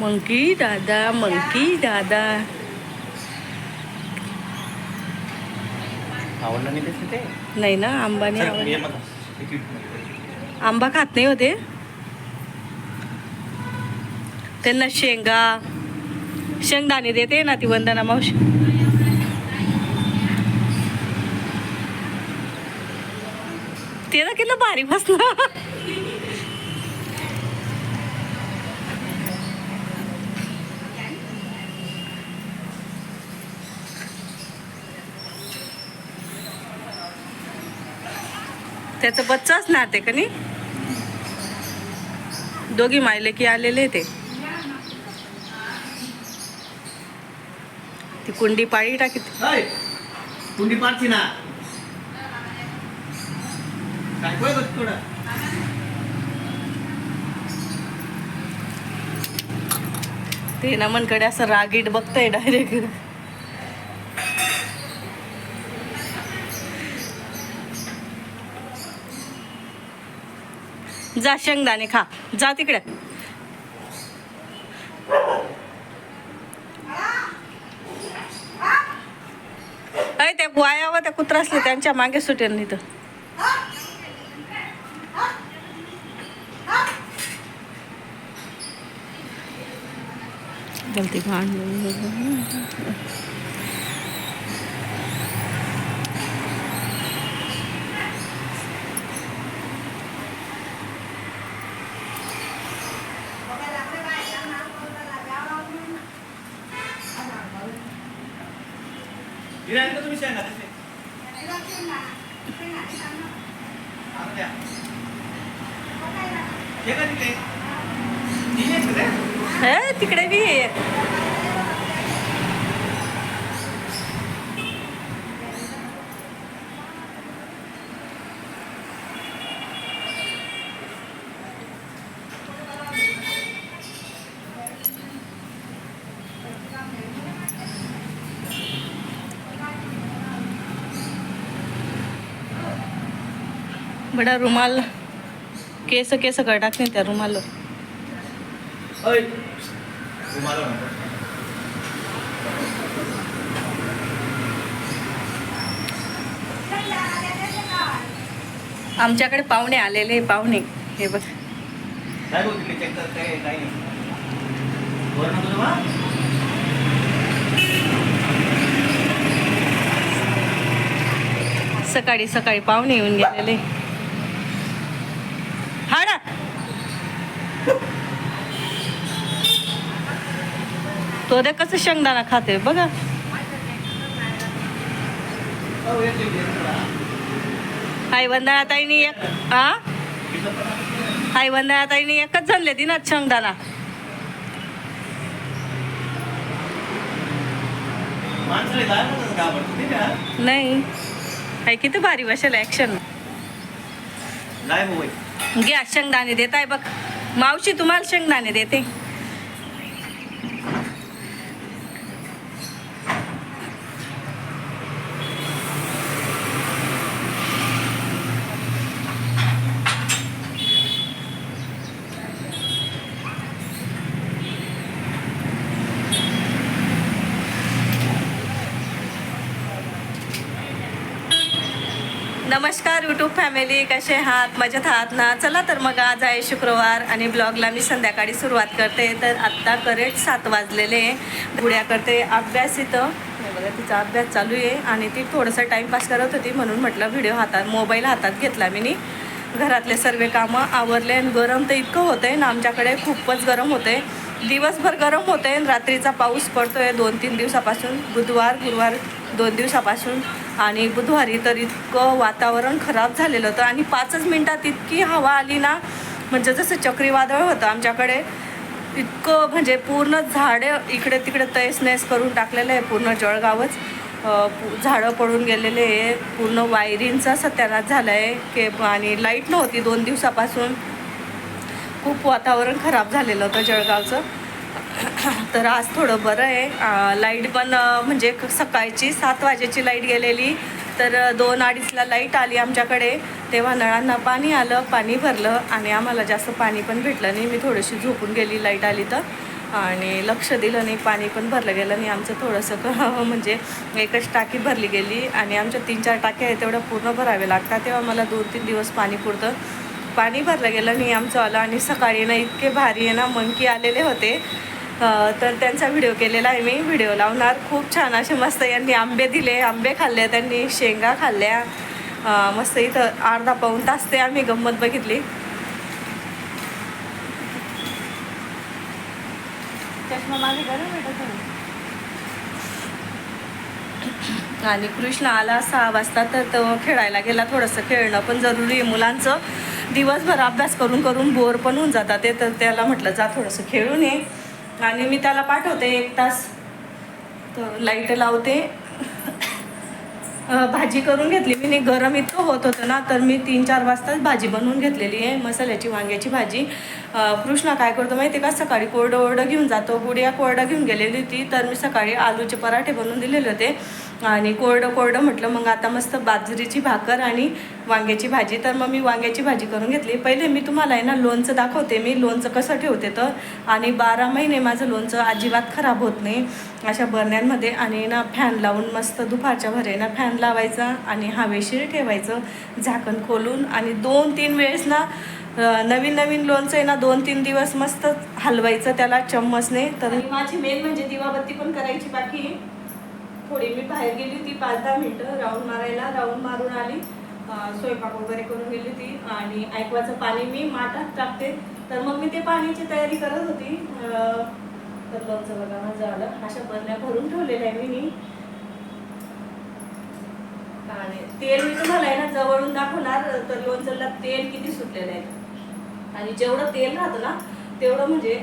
Monkey दादा monkey दादा नाही ना आंबा नाही. आंबा खात नाही होते त्यांना शेंगा शेंगदाणे देते ना ती वंदना मावशी. ते ना किती भारी बसलं. त्याचं बच्चाच ना ते का नाही? दोघी मायले की आलेले ते. ती कुंडी पाळी टाकी कुंडी पाडची ना. ते ना मनकडे असं रागीट बघतंय डायरेक्ट जा शेंगदाणे खा. जा तिकडे. अय त्या वायावर त्या कुत्रा असले त्यांच्या मागे सुटेल नाही तर. गलती इथं तुम्ही. हे का तिथे? हे तिकडे बी बडा रुमाल केस केस टाकते त्या रुमाल. आमच्याकडे पाहुणे आलेले पाहुणे. हे बघ. नाही. सकाळी सकाळी पाहुणे येऊन गेलेले. हा ना. तो दे कसं शेंगदाणा खाते बघा. हो. आई वंदना ताईनी एक हा आई वंदना ताईनी एकच झाले ती ना शेंगदाणा. नाही. आई किती भारी बसेल ऍक्शन नाही बाई. घ्या शेंगदाणे देत आहे बघ. मावशी तुम्हाला शेंगदाणे देते. नमस्कार यूट्यूब फॅमिली कसे आहात? मजेत आहात ना? चला तर मग आज आहे शुक्रवार आणि ब्लॉगला मी संध्याकाळी सुरुवात करते. तर आत्ता करेक्ट सात वाजलेले गुड्या करते अभ्यास इथं. बघा तिचा अभ्यास चालू आहे आणि ती थोडंसं टाईमपास करत होती म्हणून म्हटलं व्हिडिओ हातात मोबाईल हातात घेतला मी नी. घरातले सर्व कामं आवरले आणि गरम तर इतकं होतं आहे ना आमच्याकडे खूपच गरम होते दिवसभर गरम होते आणि रात्रीचा पाऊस पडतो आहे दोन तीन दिवसापासून बुधवार गुरुवार दोन दिवसापासून आणि बुधवारी तर इतकं वातावरण खराब झालेलं होतं. आणि पाचच मिनटात इतकी हवा आली ना म्हणजे जसं चक्रीवादळ होतं आमच्याकडे इतकं म्हणजे पूर्ण झाडे इकडे तिकडे तैस नैस करून टाकलेलं आहे पूर्ण जळगावच. पु- झाडं पडून गेलेले आहे. पूर्ण वायरिंगचा सत्यानाश झाला आहे के आणि लाइट नव्हती दोन दिवसापासून. खूप वातावरण खराब झालेलं होतं जळगावचं. तर आज थोडं बरं आहे. लाइट पण म्हणजे सकाळची सात वाजेची लाइट गेलेली. तर दोन अडीचला लाइट आली आमच्याकडे. तेव्हा नळांना पाणी आलं पाणी भरलं आणि आम्हाला जास्त पाणी पण भेटलं नाही. मी थोडीशी झोपून गेली लाइट आली तर. आणि लक्ष दिलं नाही पाणी पण भरलं गेलं नाही. आमचं थोडंसं म्हणजे एकच टाकी भरली गेली. आणि आमच्या तीन चार टाक्या आहेत तेवढ्या पूर्ण भरावे लागतात. तेव्हा मला दोन तीन दिवस पाणी पुरतं. पाणी भरलं गेलं नाही आमचं आलं आणि सकाळी ना इतके भारी आहे ना मंकी आलेले होते. तर त्यांचा व्हिडिओ केलेला आहे मी. व्हिडिओ लावणार. खूप छान असे मस्त यांनी आंबे दिले आंबे खाल्ले त्यांनी शेंगा खाल्ल्या. मस्त इथं अर्धा पाऊण तास ते आम्ही गंमत बघितली. आणि कृष्ण आला सहा वाजता तर तो खेळायला गेला थोडंसं खेळणं पण जरुरी आहे मुलांचं. दिवसभर अभ्यास करून करून बोर पण होऊन जातात ते तर त्याला म्हटलं जा थोडंसं खेळून ये. आणि मी त्याला पाठवते एक तास. तर लाइट लावते. भाजी करून घेतली. मी नी गरम इतकं होत होतं ना तर मी तीन चार वाजताच भाजी बनवून घेतलेली आहे मसाल्याची वांग्याची भाजी. कृष्णा काय करतो माहिती आहे का सकाळी कोरडं ओरडं घेऊन जातो. गुडिया कोरडा घेऊन गेलेली होती तर मी सकाळी आलूचे पराठे बनवून दिलेले होते. आणि कोरडं कोरडं म्हटलं मग आता मस्त बाजरीची भाकर आणि वांग्याची भाजी. तर मग मी वांग्याची भाजी करून घेतली. पहिले मी तुम्हाला आहे ना लोणचं दाखवते. मी लोणचं कसं ठेवते तर? आणि बारा महिने माझं लोणचं अजिबात खराब होत नाही अशा बरण्यांमध्ये. आणि ना फॅन लावून मस्त दुपारच्या भरे ना फॅन लावायचा आणि हवेशीर ठेवायचं झाकण खोलून. आणि दोन तीन वेळेस ना नवीन नवीन लोणचं आहे ना दोन तीन दिवस मस्त हलवायचं त्याला चम्मचने. तर माझी मेन म्हणजे दिवाबत्ती पण करायची बाकी थोडी मी बाहेर गेली होती पाच दहा मिनटं राऊंड मारायला. राऊंड मारून आली. स्वयंपाक वगैरे करून गेली होती आणि ऐकवाचं पाणी मी माठात टाकते. तर मग मी ते पाण्याची तयारी करत होती. तर लोणचं बघा माझं आलं. अशा बरण्या भरून ठेवलेल्या आहे मी. आणि तेल मी तुम्हाला आहे ना जवळून दाखवणार. तर लोणचंदला तेल किती सुटलेलं आहे. आणि जेवढं तेल राहतं ना तेवढं म्हणजे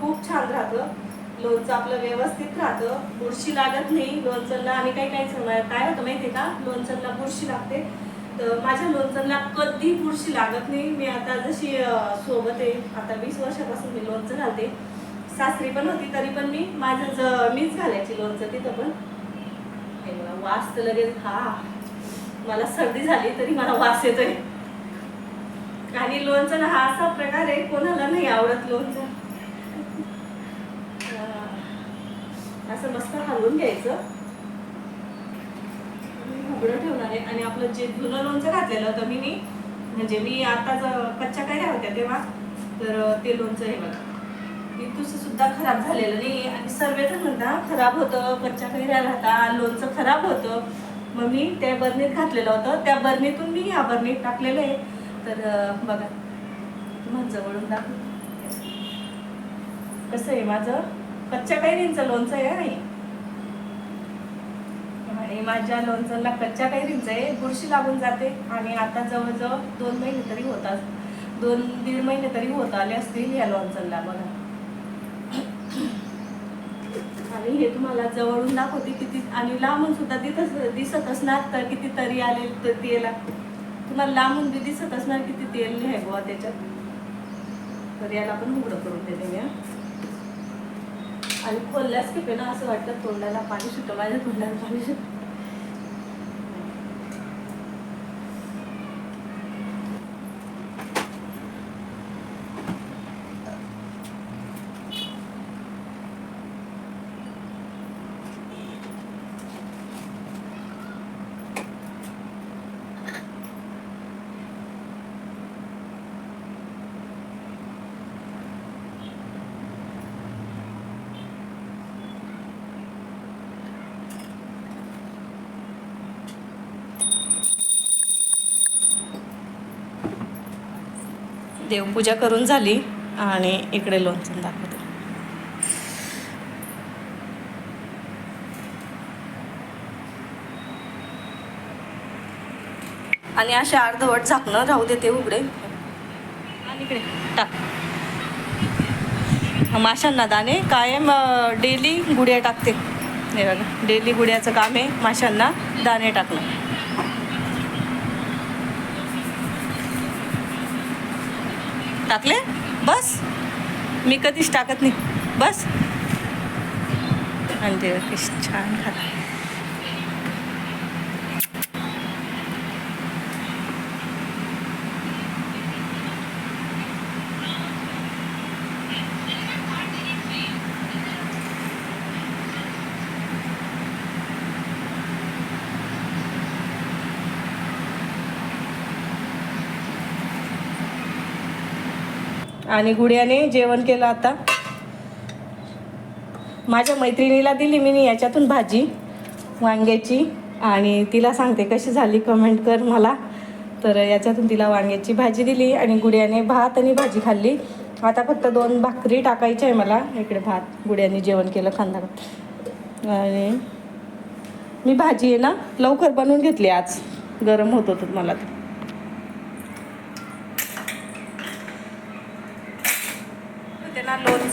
खूप छान राहतं. लोणचं आपलं व्यवस्थित राहतं. बुरशी लागत नाही लोणचंला आणि काही काही काय होतं माहिती आहे का? लोणचणला बुरशी लागते. तर माझ्या लोणचणला कधी बुरशी लागत नाही. मी आता जशी सोबत आहे आता वीस वर्षापासून मी लोणचं घालते. सासरी पण होती तरी पण मी माझं ज- मीच घालायची लोणचं तिथं पण. हे वास तर लगेच हा मला सर्दी झाली तरी मला वास येतोय. आणि लोणचं हा असा प्रकार आहे कोणाला नाही आवडत लोणचं. असं मस्त हलवून घ्यायचं. उघडं ठेवणार आहे. आणि आपलं जे जुनं लोणचं घातलेलं होतं मी मी म्हणजे मी आताच कच्च्या कैऱ्या होत्या तेव्हा तर ते लोणचं हे बघा. इथून सुद्धा खराब झालेलं नाही. आणि सर्वजण म्हणता खराब होतं. कच्च्या कैऱ्या राहता लोणचं खराब होतं. मग मी त्या बरणीत घातलेलं होतं. त्या बरणीतून मी ह्या बरणीत टाकलेलं आहे. तर बघा. तुम्हाला जवळून दाखव कसं आहे माझं? कच्च्या कैरींचं लोणचं आहे आणि आणि माझ्या लोणचंला कच्च्या कैरींचं आहे. बुरशी लागून जाते. आणि आता जवळजवळ दोन महिने तरी होतात दोन दीड महिने तरी होत आले असतील या लोणचंला बघा. आणि हे तुम्हाला जवळून दाखवते किती आणि लांबून सुद्धा तिथं दिसत असणार तर किती तरी आले तर तेला. तुम्हाला लांबून बी दिसत असणार किती तेल आहे बुवा त्याच्यात. तर याला पण उघडं करून देते मी आणि खोलल्यास की ना असं वाटतं तोंडाला पाणी सुटतं माझ्या तोंडाला पाणी सुटतं. देवपूजा करून झाली आणि इकडे लोणचं दाखवते. आणि असे अर्धवट झाकणं राहू देते उघडे. आणि इकडे टाक. माशांना दाणे. कायम डेली गुड्या टाकते. हे बघा डेली गुड्याचं काम आहे माशांना दाणे टाकणं. टाकले? बस. मी कधीच टाकत नाही. बस. आणि ते किती छान खात आणि गुडियाने जेवण केलं आता. माझ्या मैत्रिणीला दिली मी याच्यातून भाजी वांग्याची. आणि तिला सांगते कशी झाली कमेंट कर मला. तर याच्यातून तिला वांग्याची भाजी दिली आणि गुडियाने भात आणि भाजी खाल्ली. आता फक्त दोन भाकरी टाकायची आहे मला. इकडे भात गुड्याने जेवण केलं खांदा. आणि मी भाजी आहे ना लवकर बनवून घेतली आज. गरम होत होतं मला. तर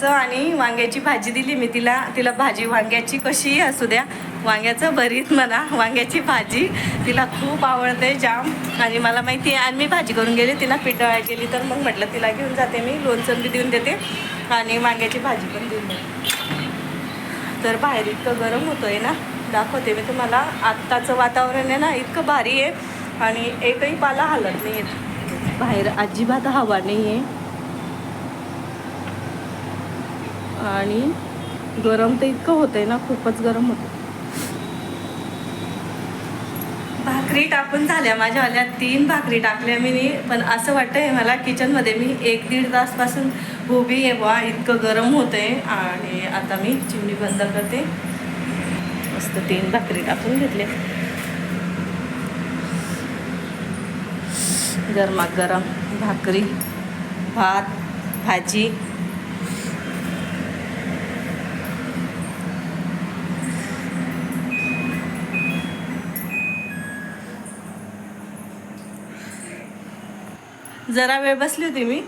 वांग्याचं आणि वांग्याची भाजी दिली मी. तिला तिला भाजी वांग्याची कशीही असू द्या वांग्याचं भरीत म्हणा वांग्याची भाजी. तिला खूप आवडते जाम. आणि मला माहिती आहे आणि मी भाजी करून गेली तिला पिठळा गेली तर मग म्हटलं तिला घेऊन जाते मी लोणचं बी देऊन देते आणि वांग्याची भाजी पण देऊन देते. तर बाहेर इतकं गरम होतं आहे ना दाखवते मी तुम्हाला. आत्ताचं वातावरण आहे ना इतकं भारी आहे. आणि एकही पाला हलत नाही आहे बाहेर अजिबात हवा नाही आहे आणि गरम तर इतकं होतंय ना खूपच गरम होतं भाकरी टाकून झाल्या माझ्या आल्या तीन भाकरी टाकल्या मी पण असं वाटतंय मला किचनमध्ये मी एक दीड तासपासून उभी आहे बा इतकं गरम होतंय आणि आता मी चिमणी बंद करते. मस्त तीन भाकरी टाकून घेतले गरमागरम भाकरी भात भाजी जरा वेळ बसली होती मी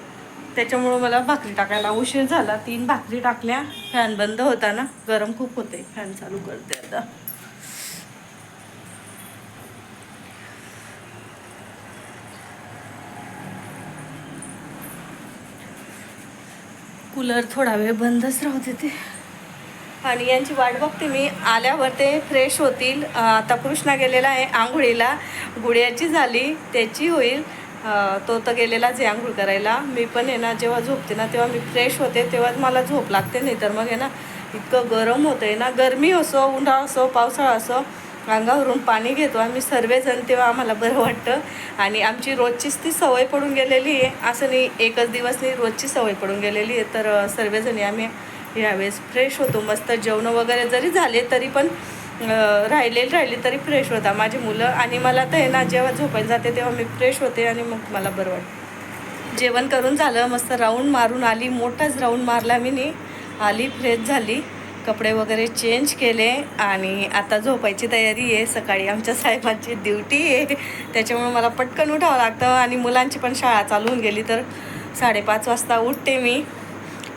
त्याच्यामुळं मला भाकरी टाकायला उशीर झाला. तीन भाकरी टाकल्या फॅन बंद होता ना गरम खूप होते फॅन चालू करते आता. कूलर थोडा वेळ बंदच राहू देते. आणि यांची वाट बघते मी आल्यावर ते फ्रेश होतील. आता कृष्णा गेलेला आहे आंघोळीला. गुड्याची झाली त्याची होईल. तो तर गेलेलाच आहे आंघोळ करायला. मी पण आहे ना जेव्हा झोपते ना तेव्हा मी फ्रेश होते तेव्हाच मला झोप लागते नाही तर मग आहे ना इतकं गरम होतं आहे ना गरमी असो उन्हाळा असो पावसाळा असो अंगावरून पाणी घेतो. आम्ही सर्वजण तेव्हा आम्हाला बरं वाटतं. आणि आमची रोजचीच ती सवय पडून गेलेली आहे. असं नाही एकच दिवस नाही रोजची सवय पडून गेलेली आहे. तर सर्वजणी आम्ही यावेळेस फ्रेश होतो. मस्त जेवणं वगैरे जरी झाले तरी पण राहिलेली राहिली तरी फ्रेश होता. माझी मुलं आणि मला तर आहे ना जेव्हा झोपायला जाते तेव्हा मी फ्रेश होते आणि मग मला बरं वाटतं. जेवण करून झालं मस्त राऊंड मारून आली. मोठाच राऊंड मारला मी नी आली फ्रेश झाली. कपडे वगैरे चेंज केले आणि आता झोपायची तयारी आहे. सकाळी आमच्या साहेबांची ड्युटी आहे. त्याच्यामुळे मला पटकन उठावं लागतं आणि मुलांची पण शाळा चालू होऊन गेली तर साडेपाच वाजता उठते मी.